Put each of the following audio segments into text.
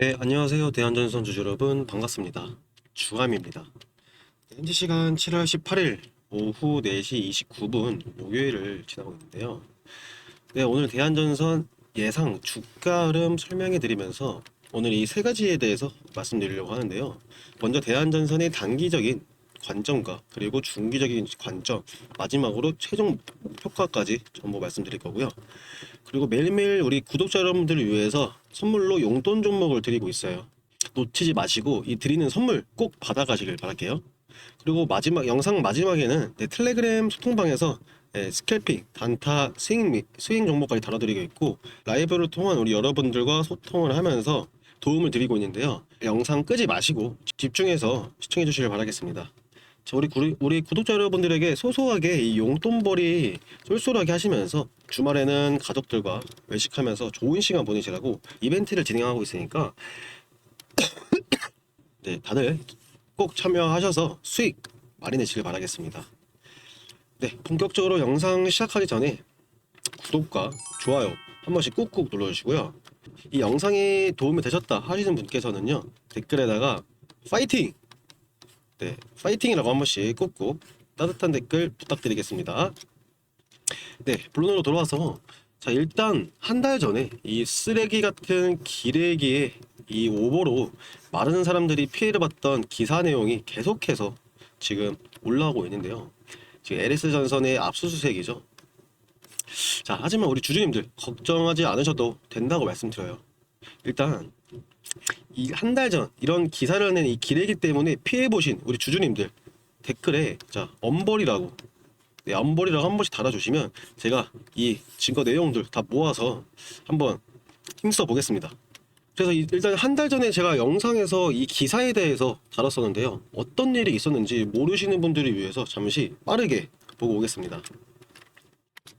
네, 안녕하세요. 대한전선 주주 여러분 반갑습니다. 주감입니다. 네, 현재 시간 7월 18일 오후 4시 29분 목요일을 지나고 있는데요. 네, 오늘 대한전선 예상 주가 흐름 설명해 드리면서 오늘 이 세 가지에 대해서 말씀드리려고 하는데요. 먼저 대한전선의 단기적인 관점과 그리고 중기적인 관점, 마지막으로 최종 목표가까지 전부 말씀드릴 거고요. 그리고 매일매일 우리 구독자 여러분들을 위해서 선물로 용돈 종목을 드리고 있어요. 놓치지 마시고 이 드리는 선물 꼭 받아가시길 바랄게요. 그리고 마지막 영상 마지막에는 네, 텔레그램 소통방에서 네, 스캘핑, 단타, 스윙, 및- 스윙 종목까지 다뤄드리고 있고 라이브를 통한 우리 여러분들과 소통을 하면서 도움을 드리고 있는데요. 영상 끄지 마시고 집중해서 시청해 주시길 바라겠습니다. 자, 우리, 구리- 우리 구독자 여러분들에게 소소하게 이 용돈벌이 쏠쏠하게 하시면서 주말에는 가족들과 외식하면서 좋은 시간 보내시라고 이벤트를 진행하고 있으니까 네, 다들 꼭 참여하셔서 수익 많이 내시길 바라겠습니다. 네, 본격적으로 영상 시작하기 전에 구독과 좋아요 한 번씩 꾹꾹 눌러주시고요. 이 영상이 도움이 되셨다 하시는 분께서는요 댓글에다가 파이팅! 네, 파이팅이라고 한 번씩 꾹꾹 따뜻한 댓글 부탁드리겠습니다. 네, 본론으로 돌아와서 자 일단 한 달 전에 이 쓰레기 같은 기레기에 이 오버로 많은 사람들이 피해를 봤던 기사 내용이 계속해서 지금 올라오고 있는데요. 지금 LS 전선의 압수수색이죠. 자 하지만 우리 주주님들 걱정하지 않으셔도 된다고 말씀드려요. 일단 이 한 달 전 이런 기사를 낸 이 기레기 때문에 피해 보신 우리 주주님들 댓글에 자 엄벌이라고 네, 엄벌이라고 한 번씩 달아주시면 제가 이 증거 내용들 다 모아서 한번 힘써 보겠습니다. 그래서 이- 일단 한 달 전에 제가 영상에서 이 기사에 대해서 다뤘었는데요. 어떤 일이 있었는지 모르시는 분들을 위해서 잠시 빠르게 보고 오겠습니다.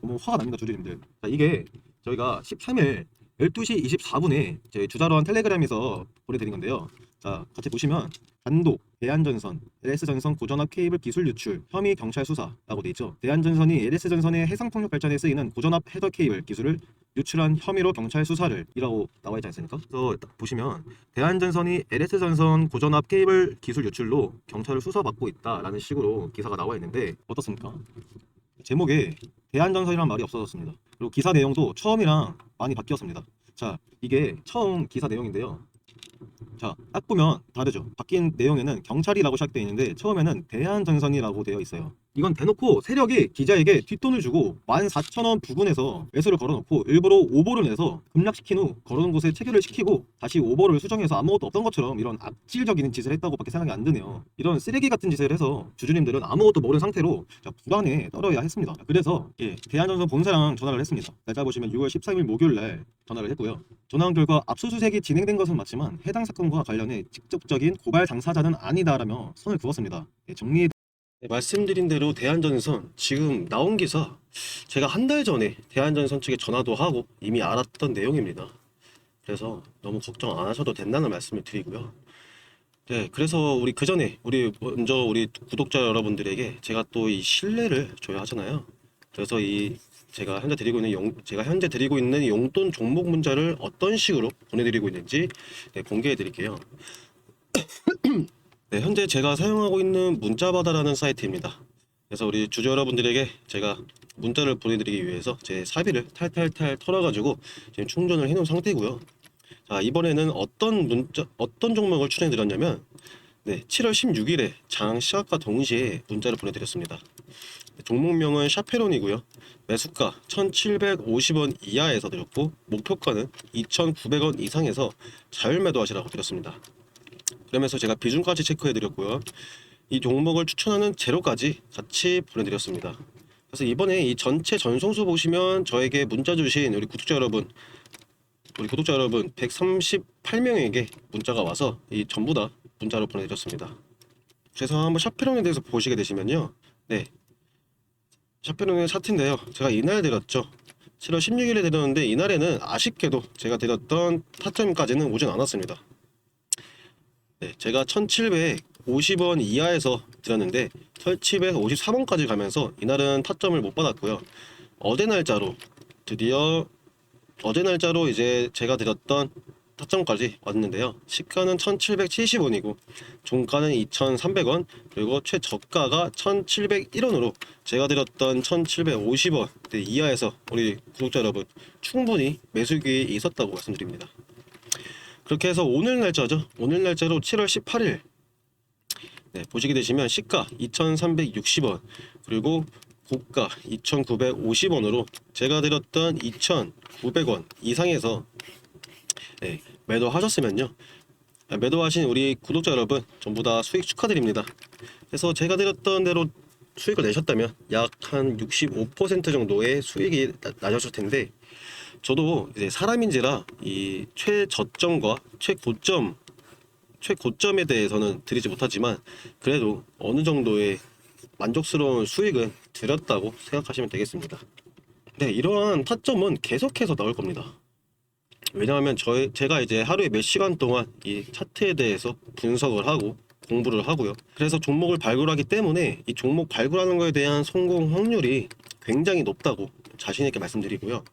너무 화가 납니다, 주주님들. 자, 이게 저희가 13일 12시 24분에 저희 주자로한 텔레그램에서 보내드린 건데요. 자, 같이 보시면 단독, 대한전선, LS전선 고전압 케이블 기술 유출, 혐의 경찰 수사라고 돼 있죠. 대한전선이 LS전선의 해상폭력 발전에 쓰이는 고전압 헤더 케이블 기술을 유출한 혐의로 경찰 수사를 이라고 나와 있지 않습니까? 그래서 딱 보시면 대한전선이 LS전선 고전압 케이블 기술 유출로 경찰을 수사받고 있다라는 식으로 기사가 나와 있는데 어떻습니까? 제목에 대한전선이란 말이 없어졌습니다. 그리고 기사 내용도 처음이랑 많이 바뀌었습니다. 자, 이게 처음 기사 내용인데요. 자, 딱 보면 다르죠. 바뀐 내용에는 경찰이라고 시작되어 있는데 처음에는 대한전선이라고 되어 있어요. 이건 대놓고 세력이 기자에게 뒷돈을 주고 14,000원 부근에서 매수를 걸어놓고 일부러 오보를 내서 급락시킨 후 걸어놓은 곳에 체결을 시키고 다시 오보를 수정해서 아무것도 없던 것처럼 이런 악질적인 짓을 했다고 밖에 생각이 안 드네요. 이런 쓰레기 같은 짓을 해서 주주님들은 아무것도 모르는 상태로 자, 불안에 떨어야 했습니다. 그래서 예, 대한전선 본사랑 전화를 했습니다. 날짜 보시면 6월 13일 목요일 날 전화를 했고요. 전화한 결과 압수수색이 진행된 것은 맞지만 해당 사건과 관련해 직접적인 고발 당사자는 아니다라며 선을 그었습니다. 예, 정리 네, 말씀드린 대로 대한전선 지금 나온 기사 제가 한 달 전에 대한전선 측에 전화도 하고 이미 알았던 내용입니다. 그래서 너무 걱정 안 하셔도 된다는 말씀을 드리고요. 네, 그래서 우리 그 전에 우리 먼저 우리 구독자 여러분들에게 제가 또 이 신뢰를 줘야 하잖아요. 그래서 이 제가 현재 드리고 있는 용, 제가 현재 드리고 있는 용돈 종목 문자를 어떤 식으로 보내드리고 있는지 네, 공개해 드릴게요. 네, 현재 제가 사용하고 있는 문자바다라는 사이트입니다. 그래서 우리 주주 여러분들에게 제가 문자를 보내드리기 위해서 제 사비를 탈탈탈 털어가지고 지금 충전을 해놓은 상태고요. 자, 이번에는 어떤 문자, 어떤 종목을 추천해드렸냐면, 네, 7월 16일에 장 시각과 동시에 문자를 보내드렸습니다. 네, 종목명은 샤페론이고요. 매수가 1,750원 이하에서 드렸고, 목표가는 2,900원 이상에서 자율 매도 하시라고 드렸습니다. 그러면서 제가 비중까지 체크해 드렸고요. 이 종목을 추천하는 재료까지 같이 보내드렸습니다. 그래서 이번에 이 전체 전송수 보시면 저에게 문자 주신 우리 구독자 여러분, 우리 구독자 여러분 138명에게 문자가 와서 이 전부 다 문자로 보내드렸습니다. 그래서 한번 샤페론에 대해서 보시게 되시면요. 네. 샤페론의 차트인데요. 제가 이날 드렸죠. 7월 16일에 드렸는데 이날에는 아쉽게도 제가 드렸던 타점까지는 오진 않았습니다. 네, 제가 1750원 이하에서 드렸는데 1753원까지 가면서 이날은 타점을 못 받았고요. 어제 날짜로 드디어 어제 날짜로 이제 제가 드렸던 타점까지 왔는데요. 시가는 1,770원이고 종가는 2,300원 그리고 최저가가 1,701원으로 제가 드렸던 1,750원 이하에서 우리 구독자 여러분 충분히 매수 기회 있었다고 말씀드립니다. 그렇게 해서 오늘 날짜죠. 오늘 날짜로 7월 18일 네, 보시게 되시면 시가 2,360원 그리고 고가 2,950원으로 제가 드렸던 2,900원 이상에서 네, 매도하셨으면요. 아, 매도하신 우리 구독자 여러분 전부 다 수익 축하드립니다. 그래서 제가 드렸던 대로 수익을 내셨다면 약 한 65% 정도의 수익이 나- 나셨을 텐데 저도 이제 사람인지라 이 최저점과 최고점 최고점에 대해서는 드리지 못하지만 그래도 어느 정도의 만족스러운 수익은 드렸다고 생각하시면 되겠습니다. 네, 이러한 타점은 계속해서 나올 겁니다. 왜냐하면 저 제가 이제 하루에 몇 시간 동안 이 차트에 대해서 분석을 하고 공부를 하고요. 그래서 종목을 발굴하기 때문에 이 종목 발굴하는 거에 대한 성공 확률이 굉장히 높다고 자신 있게 말씀드리고요.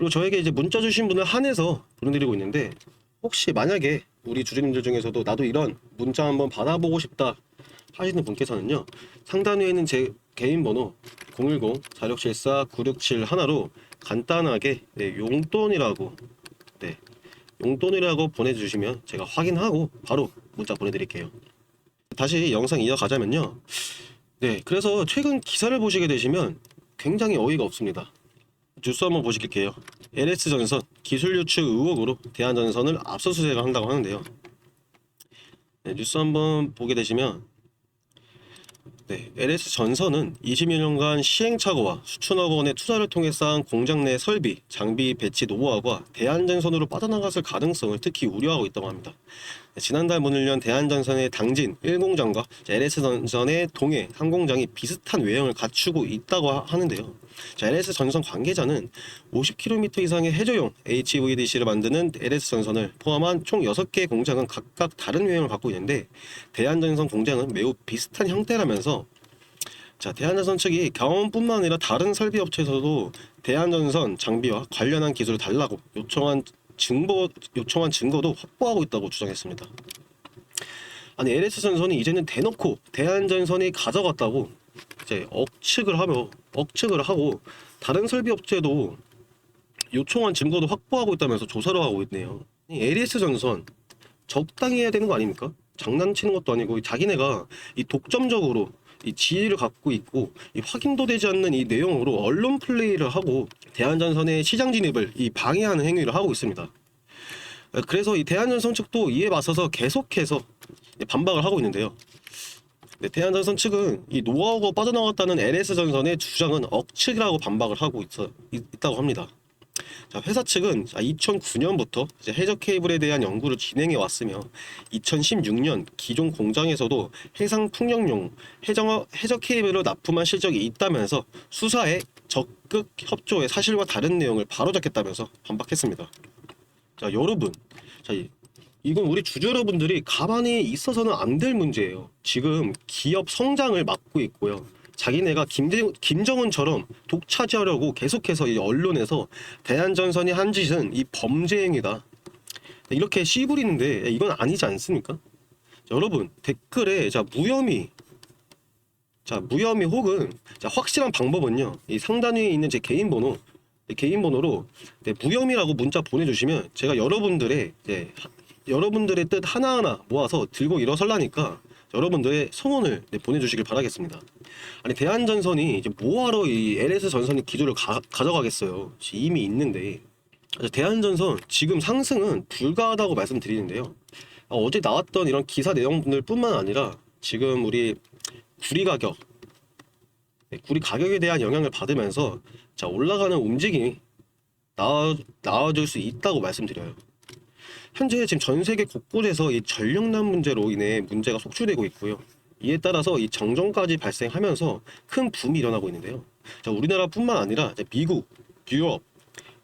그리고 저에게 이제 문자 주신 분을 한해서 보내드리고 있는데 혹시 만약에 우리 주주님들 중에서도 나도 이런 문자 한번 받아보고 싶다 하시는 분께서는요 상단 위에 있는 제 개인 번호 010-4674-967 하나로 간단하게 네, 용돈이라고 네, 용돈이라고 보내주시면 제가 확인하고 바로 문자 보내드릴게요. 다시 영상 이어가자면요. 네, 그래서 최근 기사를 보시게 되시면 굉장히 어이가 없습니다. 뉴스 한번 보실게요. LS전선 기술 유출 의혹으로 대한전선을 압수수색을 한다고 하는데요. 네, 뉴스 한번 보게 되시면 네, LS전선은 20여 년간 시행착오와 수천억 원의 투자를 통해 쌓은 공장 내 설비, 장비 배치 노하우가 대한전선으로 빠져나갔을 가능성을 특히 우려하고 있다고 합니다. 네, 지난달 문을 연 대한전선의 당진 1공장과 LS전선의 동해 상공장이 비슷한 외형을 갖추고 있다고 하- 하는데요. 자, LS전선 관계자는 50km 이상의 해저용 HVDC를 만드는 LS전선을 포함한 총 6개의 공장은 각각 다른 외형을 갖고 있는데 대한전선 공장은 매우 비슷한 형태라면서 자, 대한전선 측이 경험뿐만 아니라 다른 설비 업체에서도 대한전선 장비와 관련한 기술을 달라고 요청한 증거 요청한 증거도 확보하고 있다고 주장했습니다. 아니 LS 전선이 이제는 대놓고 대한전선이 가져갔다고 이제 억측을 하며 억측을 하고 다른 설비 업체도 요청한 증거도 확보하고 있다면서 조사를 하고 있네요. 이 LS 전선 적당히 해야 되는 거 아닙니까? 장난치는 것도 아니고 자기네가 이 독점적으로 이 지위를 갖고 있고 이 확인도 되지 않는 이 내용으로 언론 플레이를 하고 대한전선의 시장 진입을 이 방해하는 행위를 하고 있습니다. 그래서 이 대한전선 측도 이에 맞서서 계속해서 반박을 하고 있는데요. 네, 대한전선 측은 이 노하우가 빠져나갔다는 LS전선의 주장은 억측이라고 반박을 하고 있어, 있, 있다고 합니다. 자, 회사 측은 2009년부터 이제 해저 케이블에 대한 연구를 진행해 왔으며 2016년 기존 공장에서도 해상 풍력용 해저, 해저 케이블을 납품한 실적이 있다면서 수사에 적극 협조해 사실과 다른 내용을 바로잡겠다면서 반박했습니다. 자, 여러분, 자, 이- 이건 우리 주주 여러분들이 가만히 있어서는 안 될 문제예요. 지금 기업 성장을 막고 있고요. 자기네가 김대, 김정은처럼 독차지하려고 계속해서 이 언론에서 대한전선이 한 짓은 이 범죄 행위다. 이렇게 씨부리는데 이건 아니지 않습니까? 자, 여러분 댓글에 자 무혐의 자 무혐의 혹은 자 확실한 방법은요 이 상단 위에 있는 제 개인 번호 이 개인 번호로 네, 무혐의라고 문자 보내주시면 제가 여러분들의 하- 여러분들의 뜻 하나하나 모아서 들고 일어설라니까 여러분들의 성원을 네, 보내주시길 바라겠습니다. 아니 대한전선이 이제 뭐하러 이 LS 전선의 기조를 가, 가져가겠어요. 이미 있는데 대한전선 지금 상승은 불가하다고 말씀드리는데요. 아, 어제 나왔던 이런 기사 내용들뿐만 아니라 지금 우리 구리 가격, 네, 구리 가격에 대한 영향을 받으면서 자 올라가는 움직임이 나와 나와줄 수 있다고 말씀드려요. 현재 지금 전 세계 곳곳에서 이 전력난 문제로 인해 문제가 속출되고 있고요. 이에 따라서 이 정전까지 발생하면서 큰 붐이 일어나고 있는데요. 자, 우리나라뿐만 아니라 미국, 유럽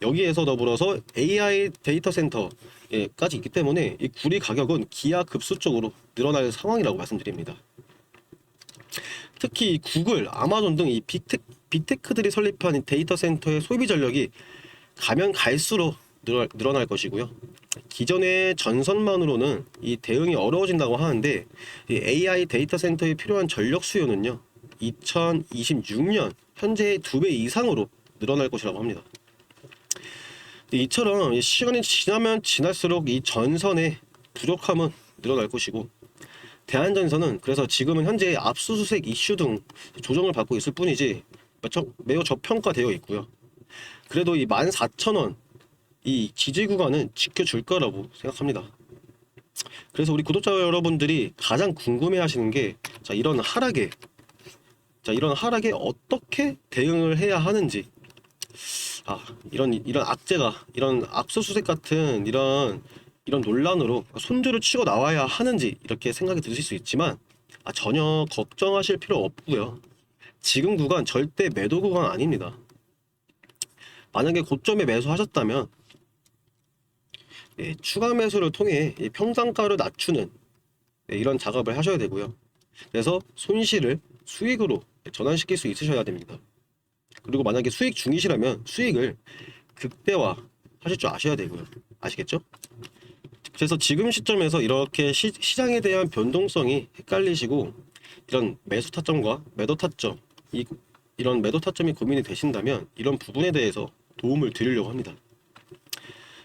여기에서 더불어서 AI 데이터 센터까지 있기 때문에 이 구리 가격은 기하급수적으로 늘어날 상황이라고 말씀드립니다. 특히 이 구글, 아마존 등 이 빅테, 빅테크들이 설립한 이 데이터 센터의 소비 전력이 가면 갈수록 늘어- 늘어 날 것이고요. 기존의 전선만으로는 이 대응이 어려워진다고 하는데 이 AI 데이터 센터에 필요한 전력 수요는요. 2026년 현재의 두배 이상으로 늘어날 것이라고 합니다. 이처럼 이 시간이 지나면 지날수록 이 전선의 부족함은 늘어날 것이고 대한전선은 그래서 지금은 현재 압수수색 이슈 등 조정을 받고 있을 뿐이지 매우 저평가되어 있고요. 그래도 이 14,000원 이 지지 구간은 지켜줄 거라고 생각합니다. 그래서 우리 구독자 여러분들이 가장 궁금해 하시는 게 자, 이런 하락에 자, 이런 하락에 어떻게 대응을 해야 하는지 아, 이런 이런 악재가 이런 압수수색 같은 이런 이런 논란으로 손들을 치고 나와야 하는지 이렇게 생각이 드실 수 있지만 아, 전혀 걱정하실 필요 없고요. 지금 구간 절대 매도 구간 아닙니다. 만약에 고점에 매수하셨다면 예, 추가 매수를 통해 이 평단가를 낮추는 예, 이런 작업을 하셔야 되고요. 그래서 손실을 수익으로 전환시킬 수 있으셔야 됩니다. 그리고 만약에 수익 중이시라면 수익을 극대화 하실 줄 아셔야 되고요. 아시겠죠? 그래서 지금 시점에서 이렇게 시, 시장에 대한 변동성이 헷갈리시고 이런 매수 타점과 매도 타점 이, 이런 매도 타점이 고민이 되신다면 이런 부분에 대해서 도움을 드리려고 합니다.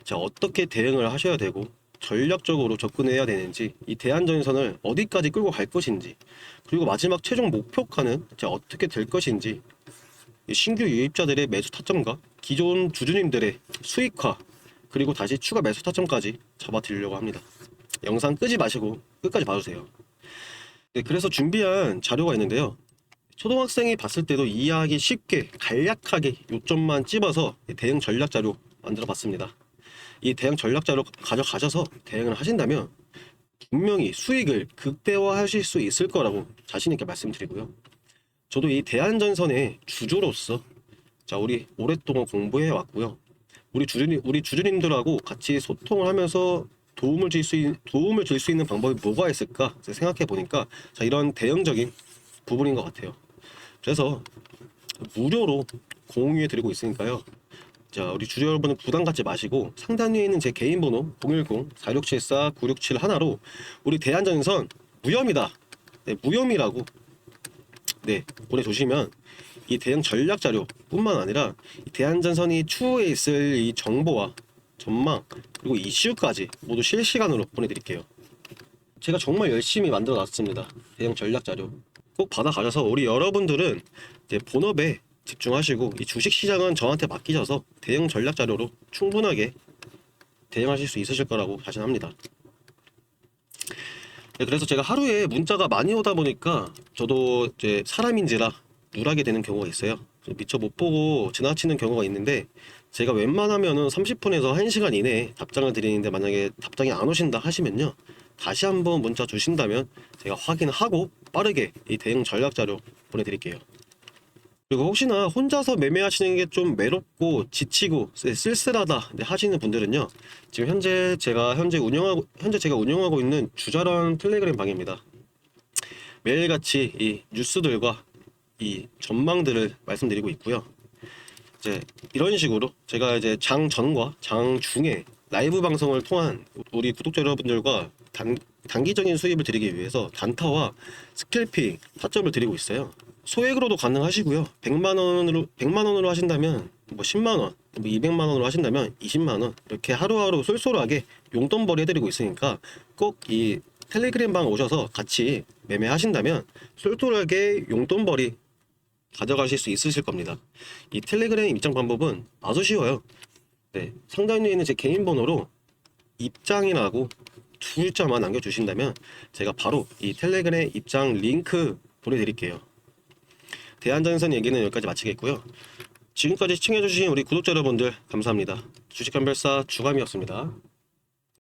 자 어떻게 대응을 하셔야 되고 전략적으로 접근해야 되는지 이 대한전선을 어디까지 끌고 갈 것인지 그리고 마지막 최종 목표가는 자 어떻게 될 것인지 이 신규 유입자들의 매수 타점과 기존 주주님들의 수익화 그리고 다시 추가 매수 타점까지 잡아드리려고 합니다. 영상 끄지 마시고 끝까지 봐주세요. 네, 그래서 준비한 자료가 있는데요. 초등학생이 봤을 때도 이해하기 쉽게 간략하게 요점만 찝어서 대응 전략 자료 만들어 봤습니다. 이 대응 전략 자료 가져가셔서 대응을 하신다면 분명히 수익을 극대화하실 수 있을 거라고 자신 있게 말씀드리고요. 저도 이 대한전선의 주주로서 자 우리 오랫동안 공부해 왔고요. 우리 주주님 우리 주주님들하고 같이 소통을 하면서 도움을 줄 수 도움을 줄 수 있는 방법이 뭐가 있을까 생각해 보니까 자 이런 대형적인 부분인 것 같아요. 그래서 무료로 공유해 드리고 있으니까요. 자 우리 주주 여러분은 부담 갖지 마시고 상단 위에 있는 제 개인 번호 010-4674-9671 하나로 우리 대한전선 무혐의다. 네, 무혐의라고 네 보내주시면 이 대응 전략 자료뿐만 아니라 이 대한전선이 추후에 있을 이 정보와 전망 그리고 이슈까지 모두 실시간으로 보내드릴게요. 제가 정말 열심히 만들어 놨습니다. 대응 전략 자료 꼭 받아가셔서 우리 여러분들은 이제 본업에 집중하시고 이 주식 시장은 저한테 맡기셔서 대응 전략 자료로 충분하게 대응하실 수 있으실 거라고 자신합니다. 네, 그래서 제가 하루에 문자가 많이 오다 보니까 저도 이제 사람인지라 누락이 되는 경우가 있어요. 좀 미처 못 보고 지나치는 경우가 있는데 제가 웬만하면은 30분에서 1시간 이내에 답장을 드리는데 만약에 답장이 안 오신다 하시면요. 다시 한번 문자 주신다면 제가 확인하고 빠르게 이 대응 전략 자료 보내드릴게요. 그리고 혹시나 혼자서 매매하시는 게 좀 외롭고 지치고 쓸- 쓸쓸하다 네, 하시는 분들은요. 지금 현재 제가 현재 운영하고 현재 제가 운영하고 있는 주자런 텔레그램 방입니다. 매일같이 이 뉴스들과 이 전망들을 말씀드리고 있고요. 이제 이런 식으로 제가 이제 장 전과 장 중에 라이브 방송을 통한 우리 구독자 여러분들과 단, 단기적인 수입을 드리기 위해서 단타와 스캘핑 타점을 드리고 있어요. 소액으로도 가능하시고요. 100만 원으로 100만 원으로 하신다면 뭐 10만 원, 뭐 200만 원으로 하신다면 20만 원 이렇게 하루하루 쏠쏠하게 용돈벌이 해드리고 있으니까 꼭 이 텔레그램 방 오셔서 같이 매매하신다면 쏠쏠하게 용돈벌이 가져가실 수 있으실 겁니다. 이 텔레그램 입장 방법은 아주 쉬워요. 네, 상단 위에 있는 제 개인 번호로 입장이라고 두 글자만 남겨주신다면 제가 바로 이 텔레그램 입장 링크 보내드릴게요. 대한전선 얘기는 여기까지 마치겠고요. 지금까지 시청해주신 우리 구독자 여러분들 감사합니다. 주식감별사 주감이었습니다.